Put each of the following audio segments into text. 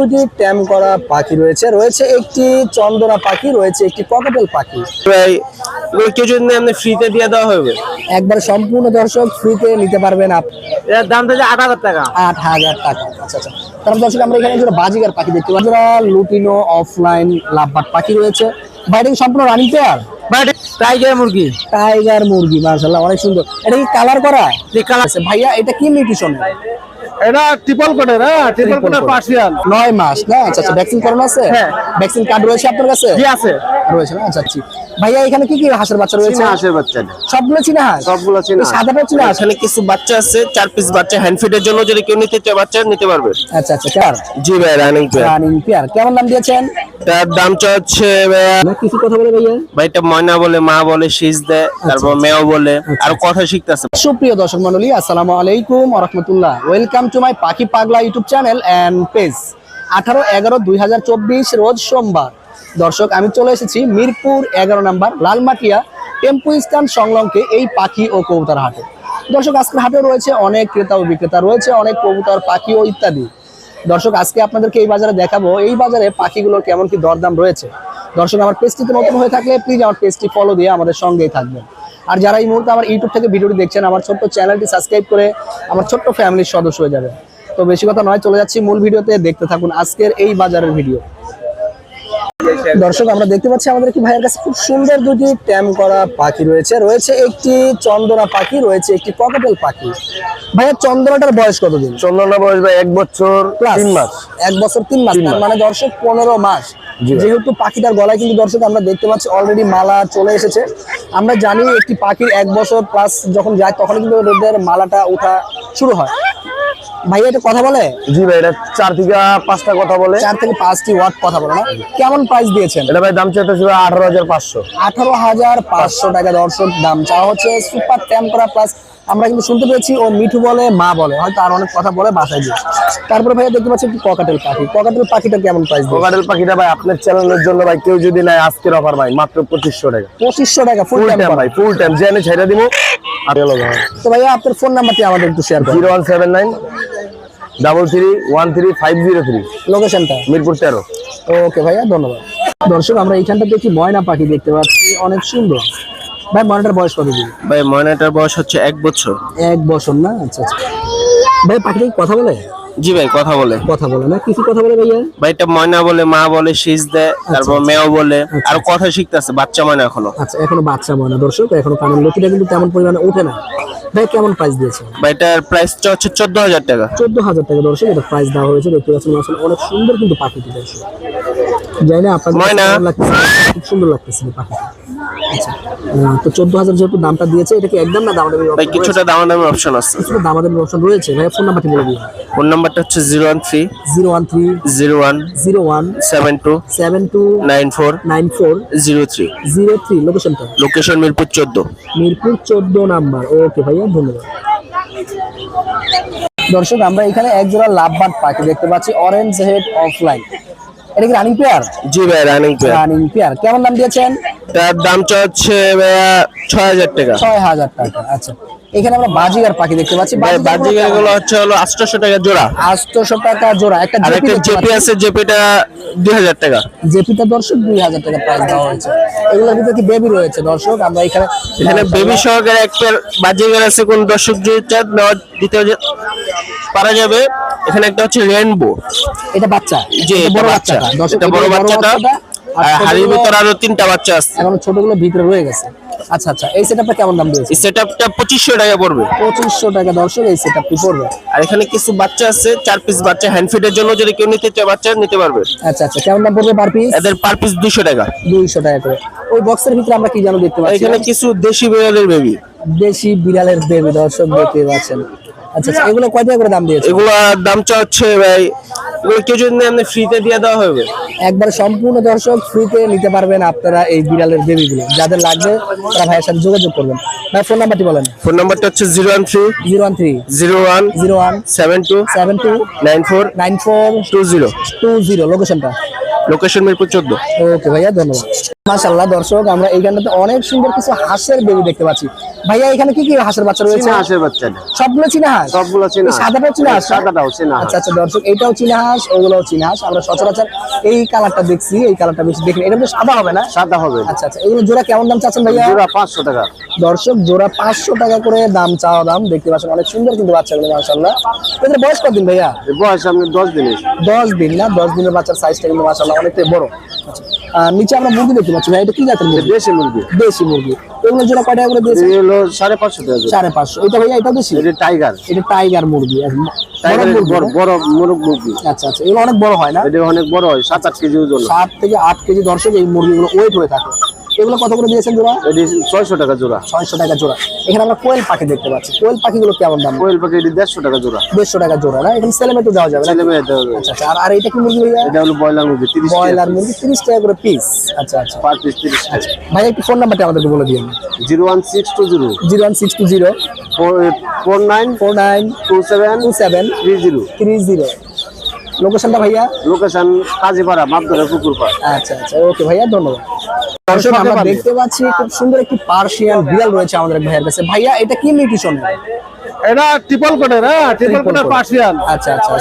দুটি ট্যাম করা পাখি রয়েছে রয়েছে একটি চন্দনা পাখি রয়েছে একটি ককাটেল পাখি। ভাই কেউ যদি আপনি ফ্রিতে দিয়ে দেওয়া হবে? একবার সম্পূর্ণ দর্শক ফ্রিতে নিতে পারবেন আপ এর দাম থেকে আট হাজার টাকা। আট হাজার টাকা। আচ্ছা আচ্ছা। দর্শক আমরা এখানে যেটা পাখি দেখতে পাচ্ছি। যারা লুটিনো অফলাইন লাভবাট পাখি রয়েছে। বাইরে সম্পূর্ণ রানিং পেয়ার ভাই টাইগার মুরগি। টাইগার মুরগি মার্শাল্লাহ অনেক সুন্দর। এটা কি কালার করা? কালার আছে ভাইয়া এটা কি নিউট্রিশন এটা ট্রিপল কোটের হ্যাঁ ট্রিপল কোটের পার্সিয়ান নয় মাস না? আচ্ছা আচ্ছা ভ্যাকসিন করানো আছে? হ্যাঁ। ভ্যাকসিন কার্ড রয়েছে আপনার কাছে? জি আছে। রয়েছে না? আচ্ছা আচ্ছা। ভাইয়া এখানে কি কি হাঁসের বাচ্চা রয়েছে? হাঁসের বাচ্চা সবগুলো চীনা হাঁস? সবগুলো চীনা এই সাদাটা চীনা হাঁস? এখানে কিছু বাচ্চা আছে চার পিস বাচ্চা হ্যান্ড ফিডের জন্য যদি কেউ নিতে চায় বাচ্চা নিতে পারবে। আচ্ছা আচ্ছা কার জি ভাই রানিং পেয়ার রানিং পেয়ার কেমন দাম দিয়েছেন? তার দাম হচ্ছে কিছু কথা বলে ভাইয়া? ভাইটা ময়না বলে মা বলে শীষ দেয় তারপর মেও বলে আর কথা শিখতেছে। সুপ্রিয় দর্শক মন্ডলী আসসালামু আলাইকুম রহমতুল্লাহ। ওয়েলকাম টু মাই পাখি পাগলা ইউটিউব চ্যানেল পেজ আঠারো এগারো দুই হাজার চব্বিশ রোজ সোমবার। দর্শক, আমি চলে এসেছি মিরপুর এগারো নাম্বার লালমাটিয়া টেম্পু স্ট্যান্ড সংলগ্নকে এই পাখি ও কবুতর হাটে। দর্শক, আজকের হাটে রয়েছে অনেক ক্রেতা ও বিক্রেতা, রয়েছে অনেক কবুতর, পাখি ও ইত্যাদি। দর্শক, আজকে আপনাদেরকে এই বাজারে দেখাবো, এই বাজারে পাখিগুলোর কেমন কি দরদাম রয়েছে। দর্শক, আমার পেজটিতে নতুন হয়ে থাকলে প্লিজ আমার পেজটি ফলো দিয়ে আমাদের সঙ্গেই থাকবেন। আর যারা এই মুহূর্তে আমার ইউটিউব থেকে ভিডিওটি দেখছেন, আমার ছোট্ট চ্যানেলটি সাবস্ক্রাইব করে আমার ছোট্ট ফ্যামিলির সদস্য হয়ে যাবে তো বেশি কথা নয়, চলে যাচ্ছি মূল ভিডিওতে। দেখতে থাকুন আজকের এই বাজারের ভিডিও। দর্শক আমরা দেখতে পাচ্ছি আমাদের কি ভাইয়ের কাছে খুব সুন্দর দুটি ট্যাম করা পাখি রয়েছে। রয়েছে একটি চন্দনা পাখি রয়েছে একটি ককাটেল পাখি। ভাইয়া চন্দনাটার বয়স কতদিন? চন্দনা বয়স ভাই এক বছর তিন মাস। এক বছর তিন মাস। মানে দর্শক পনেরো মাস। যেহেতু পাখিটার গলায় কিন্তু দর্শক আমরা দেখতে পাচ্ছি অলরেডি মালা চলে এসেছে। আমরা জানি একটি পাখির এক বছর প্লাস যখন যায় তখন কিন্তু ওদের মালাটা ওঠা শুরু হয়। এটা কথা বলে? জি ভাই এটা চার থেকে পাঁচটা কথা বলে। চার থেকে পাঁচটি ওয়াট কথা বলে না? কেমন প্রাইস দিয়েছেন? এটা ভাই দাম চাইতেছিল আঠারো হাজার পাঁচশো। আঠারো হাজার পাঁচশো টাকা দর্শক দাম চাওয়া হচ্ছে সুপার ট্যাম প্লাস আমরা কিন্তু শুনতে পেয়েছি ও মিঠু বলে মা বলে। হয়তো আর অনেক কথা বলে বাসায় দিয়ে তারপরে ভাইয়া দেখতে পাচ্ছি ককাটেল পাখি ককাটেল পাখিটা কেমন প্রাইস কোকাটেল পাখিটা ভাই আপনার চ্যানেলের জন্য ভাই কেউ যদি নেয় আজকের অফার ভাই মাত্র পঁচিশশো টাকা। পঁচিশশো টাকা ফুল টাইম ভাই ফুল টাইম জেনে ছেড়ে দিব তো ভাইয়া আপনার ফোন নাম্বারটি আমাদের একটু শেয়ার করুন। Zero one seven nine double three one three five zero three. লোকেশনটা মিরপুর তেরো। ওকে ভাইয়া ধন্যবাদ। দর্শক আমরা এইখানটা দেখি ময়না পাখি দেখতে পাচ্ছি। অনেক সুন্দর। ভাই ময়নাটার বয়স কত দিন? ভাই ময়নাটার বয়স হচ্ছে এক বছর। এক বছর না? আচ্ছা আচ্ছা। ভাই পাখিটা কথা বলে? জি ভাই কথা বলে। কথা বলে না কিছু কথা বলে ভাইয়া? ভাইটা ময়না বলে মা বলে শীষ দেয় তারপর মেও বলে আর কথা শিখতেছে বাচ্চা ময়না এখনও। আচ্ছা এখনও বাচ্চা ময়না। দর্শক এখনও কানের লতিটা কিন্তু তেমন পরিমাণে ওঠে না। ভাই কেমন প্রাইস দিয়েছে ভাইটার প্রাইসটা হচ্ছে চোদ্দ হাজার টাকা। চোদ্দ হাজার টাকা দর্শক এটা প্রাইস দেওয়া হয়েছে দেখতে পাচ্ছেন। আসলে অনেক সুন্দর কিন্তু পাখিটি দর্শক। জানি না আপনাদের কাছে ময়না। খুব সুন্দর লাগতেছে পাখিটা। আচ্ছা। তো চোদ্দ হাজার যেহেতু দামটা দিয়েছে এটা কি একদম না দামাদামি ভাই কিছুটা দামাদামি অপশন আছে। কিছুটা দামাদামি অপশন রয়েছে। ভাই ফোন নাম্বারটি বলে দিন। ফোন নাম্বারটা হচ্ছে zero one three zero one three zero one zero one seven two seven two nine four nine four zero three zero three লোকেশনটা লোকেশন মিরপুর চোদ্দ। মিরপুর চোদ্দ নাম্বার। ওকে ভাইয়া ধন্যবাদ। দর্শক আমরা এখানে এক জোড়া লাভবান পাখি দেখতে পাচ্ছি অরেঞ্জ হেড অফলাইন এটা কি রানিং পেয়ার জি ভাই রানিং পেয়ার রানিং পেয়ার কেমন দাম দিয়েছেন? তার দামটা হচ্ছে ছয় হাজার টাকা। ছয় হাজার টাকা আচ্ছা। এখানে আমরা বাজিগার পাখি দেখতে পাচ্ছি। ভাই বাজিকারগুলো হচ্ছে হলো আটশোশো টাকা জোড়া। আটশোশো টাকা জোড়া। একটা একটা জেপি আছে জেপিটা দুই হাজার টাকা। জেপিটা দর্শক দুই হাজার টাকা প্রাইস দেওয়া হয়েছে। এগুলোর ভিতরে কি বেবি রয়েছে দর্শক? আমরা এখানে এখানে বেবি সহকারে একটা বাজিকার আছে কোন দর্শক যদি চান দিতে পারা যাবে। এখানে একটা হচ্ছে রেনবো এটা বাচ্চা। যে বড় বাচ্চা। বাচ্চাটা। দর্শক বড় বাচ্চাটা। হাড়ির ভিতরে আরও তিনটা বাচ্চা আছে। এখন ছোটগুলো ভিতরে রয়ে গেছে। আচ্ছা আচ্ছা এই সেটআপটা কেমন দাম দিয়েছে? সেটআপটা পঁচিশশো টাকা পড়বে। পঁচিশশো টাকা দর্শক এই সেটআপটি পড়বে। আর এখানে কিছু বাচ্চা আছে চার পিস বাচ্চা। হ্যান্ড ফিডের জন্য যদি কেউ নিতে চায় বাচ্চা নিতে পারবে। আচ্ছা আচ্ছা কেমন দাম পড়বে পার পিস এদের পার পিস দুশো টাকা। দুইশো টাকা করে। ওই বক্সের ভিতরে আমরা কি যেন দেখতে পাচ্ছি? এখানে কিছু দেশি বিড়ালের বেবি দেশি বিড়ালের বেবি দর্শক দেখতে পাচ্ছেন। আচ্ছা আচ্ছা এগুলো কয় টাকা করে দাম দিয়েছে? এগুলো দামটা হচ্ছে ভাই কেউ যদি নেয়, আপনি ফ্রিতে দিয়ে দেওয়া হবে? একবার সম্পূর্ণ দর্শক ফ্রিতে নিতে পারবেন আপনারা এই বিড়ালের বেবিগুলো যাদের লাগবে তারা ভাইয়ের সাথে যোগাযোগ করবেন। ভাই ফোন নাম্বারটি বলেন। ফোন নাম্বারটা হচ্ছে zero one three zero one three zero one zero one seven two seven two nine four nine four two zero two zero লোকেশনটা লোকেশন মিরপুর চোদ্দ। ওকে ভাইয়া ধন্যবাদ। মাশাল্লাহ দর্শক আমরা এইখানটাতে অনেক সুন্দর কিছু হাঁসের বেবি দেখতে পাচ্ছি। ভাইয়া এখানে কি কি হাঁসের বাচ্চা রয়েছে? চীনা হাঁসের বাচ্চা সবগুলো চীনা হাঁস? সবগুলো চীনা। সাদাটাও চীনা হাঁস? না? সাদাটাও চীনা হাঁস। আচ্ছা আচ্ছা দর্শক এটাও চীনা হাঁস ওগুলোও চীনা হাঁস। আমরা সচরাচর এই কালারটা দেখছি এই কালারটা বেশি দেখি এটা তো সাদা হবে না? সাদা হবে। আচ্ছা আচ্ছা এগুলো জোড়া কেমন দাম চাচ্ছেন ভাইয়া? জোড়া পাঁচশো টাকা। দর্শক জোড়া পাঁচশো টাকা করে দাম চাওয়া দাম। দেখতে পাচ্ছেন অনেক সুন্দর কিন্তু বাচ্চাগুলো মাসাল্লাহ এদের বয়স কতদিন ভাইয়া? বয়স আপনি দশ দিনের দশ দিন না? দশ দিনের বাচ্চার সাইজটা কিন্তু মাসাল্লাহ অনেকটাই বড়। আচ্ছা নিচে আমরা মুরগি দেখতে পাচ্ছি ভাই এটা কি জাতের মুরগি? দেশি মুরগি। দেশি মুরগি। এগুলো জোড়া কয় টাকা করে দিয়েছে এগুলো সাড়ে পাঁচশো টাকা সাড়ে পাঁচশো। এটা ভাইয়া এটা বেশি? এটা টাইগার। এটা টাইগার মুরগি টাইগার বড় বড় মুরগি। আচ্ছা আচ্ছা। এগুলো অনেক বড় হয় না? এটা অনেক বড় হয় সাত আট কেজি ওজন। সাত থেকে আট কেজি দর্শক এই মুরগিগুলো ওয়েট হয়ে থাকে। এগুলো কত করে দিয়েছেন জোড়া? ছয়শো টাকা জোড়া। ছয়শো টাকা জোড়া। এখানে আমরা কোয়েল পাখি দেখতে পাচ্ছি। কোয়েল পাখিগুলো কেমন দাম? কোয়েল পাখি দেড়শো টাকা জোড়া। দেড়শো টাকা জোড়া না? এখানে সেলেমেটও দেওয়া যাবে মেয়ে আচ্ছা আচ্ছা। আর এটা কি মুরগি এটা হলো ব্রয়লার মুরগি তিরিশ ব্রয়লার মুরগি তিরিশ টাকা করে পিস আচ্ছা আচ্ছা। পার পিস তিরিশ টাকা। ভাই একটু ফোন নাম্বারটা আমাদেরকে বলে দিন zero one six two zero. Zero one six two zero. Four nine four nine two seven two seven three zero. Three zero. লোকেশনটা ভাইয়া? লোকেশন কাজীপাড়া মাপদরা পুকুরপাড় আচ্ছা আচ্ছা। ওকে ভাইয়া ধন্যবাদ। দর্শক আমরা দেখতে পাচ্ছি খুব সুন্দর একটি পার্সিয়ান বিড়াল রয়েছে আমাদের ভাইয়ের কাছে। ভাইয়া এটা কি এটা ট্রিপল কোটের হ্যাঁ ট্রিপল কোটের পার্সিয়ান। আচ্ছা আচ্ছা।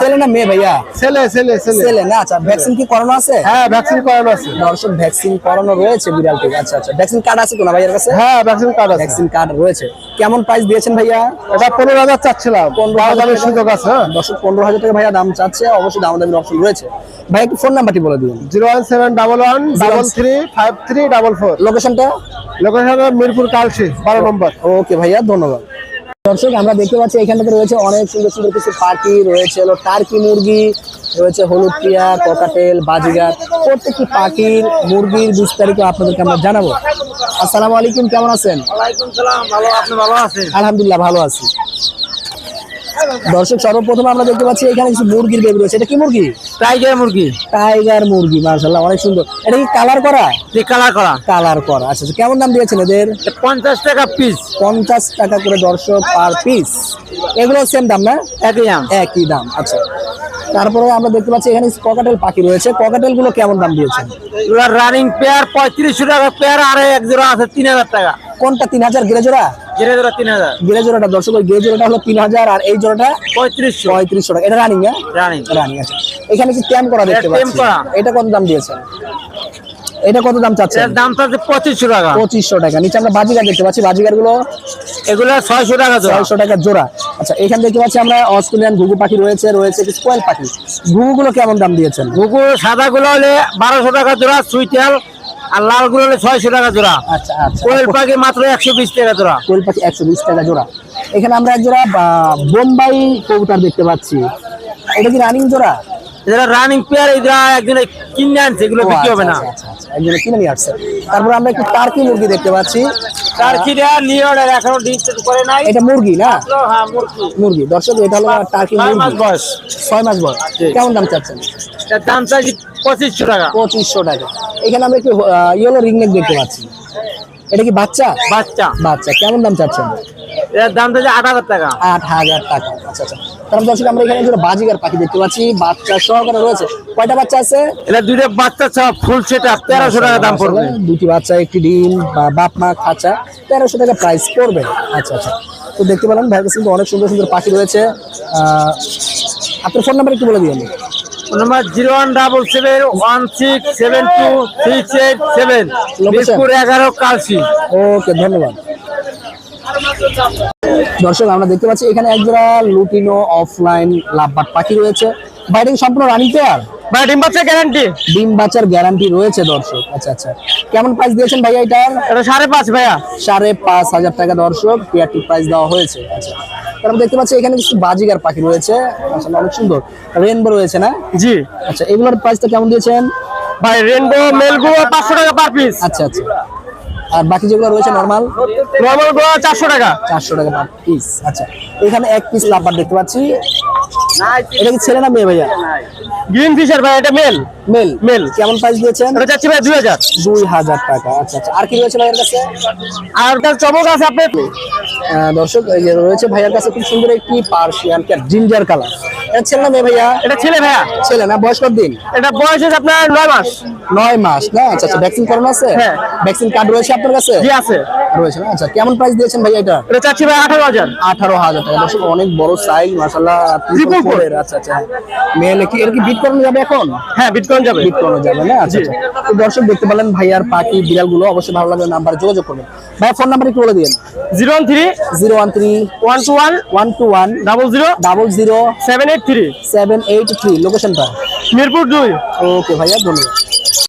ছেলে না মেয়ে ভাইয়া? ছেলে ছেলে ছেলে। ছেলে না? আচ্ছা ভ্যাকসিন কি করানো আছে? হ্যাঁ ভ্যাকসিন করানো আছে। দর্শক ভ্যাকসিন করানো রয়েছে আচ্ছা আচ্ছা। ভ্যাকসিন কার্ড আছে তো না ভাইয়ের কাছে? হ্যাঁ ভ্যাকসিন কার্ড আছে। ভ্যাকসিন কার্ড রয়েছে। কেমন প্রাইস দিয়েছেন ভাইয়া? এটা পনেরো হাজার চাচ্ছিলাম। পনেরো দামের সুযোগ আছে হ্যাঁ। দর্শক পনেরো হাজার টাকা ভাইয়া দাম চাচ্ছে। অবশ্যই দাম দামের অপশন রয়েছে। ভাই একটু ফোন নাম্বারটি বলে দিন zero one seven double one double three five three double four. লোকেশনটা লোকেশন মিরপুর কালসি বারো নম্বর। ওকে ভাইয়া ধন্যবাদ। দর্শক আমরা দেখতে পাচ্ছি এখানটাতে রয়েছে অনেক সুন্দর সুন্দর কিছু পাখি রয়েছে হলো টার্কি মুরগি রয়েছে হলুদ টিয়া ককাটেল বাজিগার। প্রত্যেকটি পাখির মুরগির বিস্তারিত আপনাদেরকে আমরা জানাব। আসসালামু আলাইকুম কেমন আছেন? আলহামদুলিল্লাহ ভালো আছি। দর্শক সর্বপ্রথম আমরা দেখতে পাচ্ছি এখানে কিছু মুরগির বেবি রয়েছে। এটা কি মুরগি? টাইগার মুরগি। টাইগার মুরগি মার্শাল্লাহ অনেক সুন্দর। এটা কি কালার করা? কালার করা। কালার করা। আচ্ছা আচ্ছা কেমন দাম দিয়েছেন এদের? পঞ্চাশ টাকা পিস পঞ্চাশ টাকা করে দর্শক পার পিস এগুলো সেম দাম না? একই দাম। একই দাম আচ্ছা। তারপরে আমরা দেখতে পাচ্ছি এখানে ককাটেল পাখি রয়েছে। ককাটেলগুলো কেমন দাম দিয়েছেন? রানিং পেয়ার পঁয়ত্রিশশো টাকা পেয়ার আর এক জোড়া আছে তিন হাজার টাকা। কোনটা তিন হাজার গিরে জোড়া? জেরে জোড়া তিন হাজার। গিরে জোড়াটা দর্শক গিরে জোড়াটা হলো তিন হাজার আর এই জোড়াটা পঁয়ত্রিশশো। পঁয়ত্রিশশো টাকা। এটা রানিং হ্যাঁ? রানিং রানিং আছে এখানে কি ট্যাম করা দেখতে পাচ্ছি। এটা কত দাম দিয়েছেন? এটা কত দাম চাচ্ছেন? এর দামটা হচ্ছে পঁচিশশো টাকা। পঁচিশশো টাকা। নিচে আমরা বাজিগার দেখতে পাচ্ছি। গুলো এগুলো ছয়শো টাকা ছয়শো টাকা জোড়া। আচ্ছা এখানে দেখতে পাচ্ছি আমরা অস্ট্রেলিয়ান ঘুঘু পাখি রয়েছে রয়েছে কিছু কোয়েল পাখি। ঘুঘু গুলো কেমন দাম দিয়েছেন? ঘুঘু সাদা গুলো হলে বারোশো টাকা জোড়া সুইটাল আর লালগুলো ছয়শো টাকা জোড়া। আচ্ছা আচ্ছা। কোয়েল পাখি মাত্র একশো বিশ টাকা জোড়া। কোয়েল পাখি একশো বিশ টাকা জোড়া। এখানে আমরা এক জোড়া বোম্বাই কবুতর দেখতে পাচ্ছি। এটা কি রানিং জোড়া? এরা রানিং পেয়ার এরা একদিন কিনে আনছে এগুলো বিক্রি হবে আচ্ছা, না। আচ্ছা, আচ্ছা, আচ্ছা। একজনে কিনে নিয়ে আসছে। তারপর আমরা একটু টার্কি মুরগি দেখতে পাচ্ছি। তার কিনে নিয়ে এখনও ডিস্টেন্স করে নাই। এটা মুরগি না? হ্যাঁ মুরগি। মুরগি। দর্শক এটা হলো টার্কি মাস বয়স। ছয় মাস বয়স। কেমন দাম চাচ্ছেন? এর দাম চাইছি পঁচিশশো টাকা। পঁচিশশো টাকা। এখানে আমরা একটু ইয়েলো রিংনেক দেখতে পাচ্ছি। এটা কি বাচ্চা? বাচ্চা। বাচ্চা। কেমন দাম চাচ্ছেন? এর দাম চাইছি আট হাজার টাকা। আট হাজার টাকা। আচ্ছা আচ্ছা। দর্শক আমরা এখানে বাজিগার পাখি দেখতে পাচ্ছি বাচ্চা সহকারে রয়েছে। কয়টা বাচ্চা আছে? এটা দুইটা বাচ্চা সব ফুল সেট আপ তেরোশো টাকা দাম পড়বে। মাশাআল্লাহ, দুটি বাচ্চা একটি ডিম বা বাপ মা খাঁচা তেরোশো টাকা প্রাইস পড়বে। আচ্ছা আচ্ছা। তো দেখতে পেলাম ভাইয়ের কাছে কিন্তু অনেক সুন্দর সুন্দর পাখি রয়েছে। আপনার ফোন নাম্বার একটু বলে দিন number zero one double seven one six seven two six eight seven. এগারো কালসি। ওকে ধন্যবাদ। দর্শক আমরা দেখতে পাচ্ছি এখানে একজোড়া লুটিনো অফলাইন লাভবাট পাখি রয়েছে। বাইরে সম্পূর্ণ রানিং পেয়ার ভাই ডিম গ্যারান্টি ডিম বাচ্চার গ্যারান্টি রয়েছে দর্শক। আচ্ছা আচ্ছা। কেমন প্রাইস দিয়েছেন ভাইয়া এটার এটা সাড়ে পাঁচ ভাইয়া। সাড়ে পাঁচ হাজার টাকা দর্শক পেয়ারটি প্রাইস দেওয়া হয়েছে। আচ্ছা। তারপর দেখতে পাচ্ছি এখানে কিছু বাজিগার পাখি রয়েছে। আসলে অনেক সুন্দর। রেনবো রয়েছে না? জি। আচ্ছা এগুলোর প্রাইসটা কেমন দিয়েছেন? ভাই রেনবো পাঁচশো টাকা পার পিস আচ্ছা আচ্ছা। আর বাকি যেগুলো রয়েছে নর্মাল নর্মাল গো চারশো টাকা। চারশো টাকা পার পিস আচ্ছা এখানে এক পিস লাভবার দেখতে পাচ্ছি। এটা কি ছেলে না মেয়ে ভাইয়া? গ্রিন ফিশার ভাই এটা মেল মেল? মেল। কেমন প্রাইস দিয়েছেন? এটা চাচ্ছি ভাই দুই হাজার। দুই হাজার টাকা। আচ্ছা আচ্ছা। আর কি রয়েছে ভাইয়ের কাছে? আর তার চমক আছে আপনার। আহ, দর্শক এই যে রয়েছে ভাইয়ার কাছে খুব সুন্দর একটি পার্সিয়ান ক্যাট জিঞ্জার কালার এটা ছেলে না মেয়ে ভাইয়া? এটা ছেলে ভাইয়া। ছেলে না বয়স কত দিন? এটা বয়স হচ্ছে আপনার নয় মাস। নয় মাস না? আচ্ছা আচ্ছা ভ্যাকসিন করানো আছে? হ্যাঁ। ভ্যাকসিন কার্ড রয়েছে আপনার কাছে? জি আছে। রয়েছে না? আচ্ছা কেমন প্রাইস দিয়েছেন ভাইয়া এটা? এটা চাচ্ছি ভাই আঠারো হাজার। আঠারো হাজার টাকা। দর্শক অনেক বড় সাইজ Triple four। আচ্ছা আচ্ছা। মেলে কি এর কি বিট করানো যাবে এখন? হ্যাঁ বিটকয়েন যাবে? বিট করানো যাবে না? আচ্ছা আচ্ছা। তো দর্শক দেখতে পেলেন ভাইয়ার পাখি বিড়ালগুলো অবশ্যই ভালো লাগল নাম্বারে যোগাযোগ করবেন। ভাইয়া ফোন নাম্বার একটু বলে দিন zero one three zero one three one two one one two one double zero double zero seven eight three seven eight three লোকেশনটা মিরপুর দুই। ওকে ভাইয়া ধন্যবাদ।